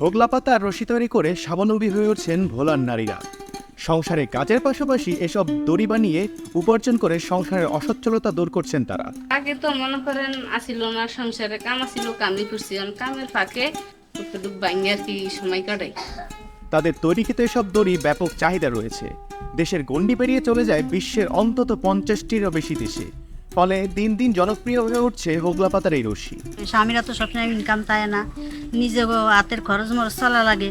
হোগলা পাতা আর রশি তৈরি করে স্বাবলম্বী হয়ে উঠছেন ভোলার নারীরা। সংসারে কাজের পাশাপাশি এসব দড়ি বানিয়ে উপার্জন করে সংসারের অসচ্ছলতা দূর করছেন তারা। আগে তো মনে করেন আসিল না সংসারে কাম আসিল কামই করছি। কামের ফাঁকে আর কি সময় কাটাই। তাদের তৈরিকৃত এসব দড়ি ব্যাপক চাহিদা রয়েছে। দেশের গণ্ডি পেরিয়ে চলে যায় বিশ্বের অন্তত পঞ্চাশটিরও বেশি দেশে। ফলে দিন দিন জনপ্রিয় হয়ে উঠছে হোগলা পাতার এই রশি। স্বামীরা তো সবসময় ইনকাম পায় না। নিজে হাতের খরচ মরচ চালা লাগে।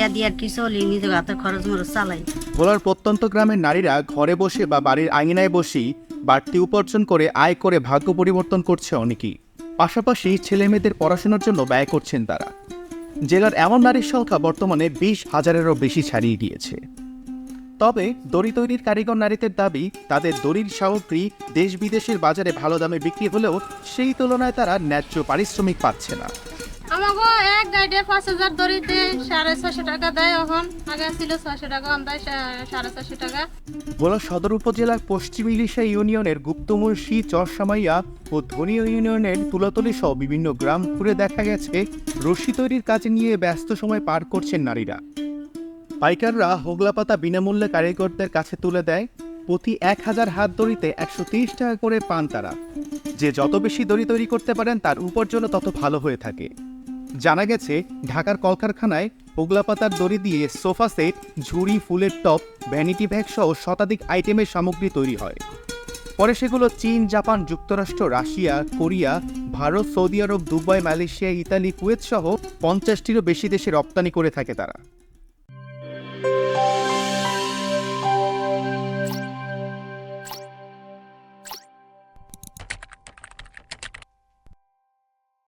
এ দিয়ে আর কি চলি নিজে হাতের খরচ মরচ চালাই। ভোলার প্রত্যন্ত গ্রামের নারীরা ঘরে বসে বা বাড়ির আঙিনায় বসেই বাড়তি উপার্জন করে আয় করে ভাগ্য পরিবর্তন করছে অনেকেই। পাশাপাশি ছেলে মেয়েদের পড়াশোনার জন্য ব্যয় করছেন তারা। জেলার এমন নারীর সংখ্যা বর্তমানে বিশ হাজারেরও বেশি ছাড়িয়ে গিয়েছে। তবে দড়ি তৈরির কারিগর নারীদের দাবি তাদের দড়ির সামগ্রী দেশ বিদেশের বাজারে ভালো দামে বিক্রি হলেও সেই তুলনায় তারা ন্যায্য পারিশ্রমিক পাচ্ছে না। আমাকে এক গাইডে পাঁচ হাজার দড়িতে সাড়ে ছশো টাকা দেয় এখন। আগে ছিল ছশো টাকা এখন দেয় সাড়ে ছশো টাকা। ভোলা সদর উপজেলার পশ্চিম ইলিশা ইউনিয়নের গুপ্তমুর্শি চরসামাইয়া ও ধনীয় ইউনিয়নের তুলাতলি সহ বিভিন্ন গ্রাম ঘুরে দেখা গেছে রশি তৈরির কাজ নিয়ে ব্যস্ত সময় পার করছেন নারীরা। পাইকাররা হোগলা পাতা বিনামূল্যে কারিগরদের কাছে তুলে দেয়। প্রতি এক হাজার হাত দড়িতে একশো তিরিশ টাকা করে পান তারা। যে যত বেশি দড়ি তৈরি করতে পারেন, তার উপার্জনও তত ভালো হয়ে থাকে। জানা গেছে, ঢাকার কলকারখানায় হোগলা পাতার দড়ি দিয়ে সোফা সেট, ঝুড়ি, ফুলের টপ ভ্যানিটি ব্যাগ সহ শতাধিক আইটেমের সামগ্রী তৈরি হয়। পরে সেগুলো চীন, জাপান, যুক্তরাষ্ট্র, Russia, Korea, Bharat, Saudi Arab, Dubai, Malaysia, Italy, Kuwait সহ পঞ্চাশটিরও বেশি দেশে রপ্তানি করে থাকে তারা।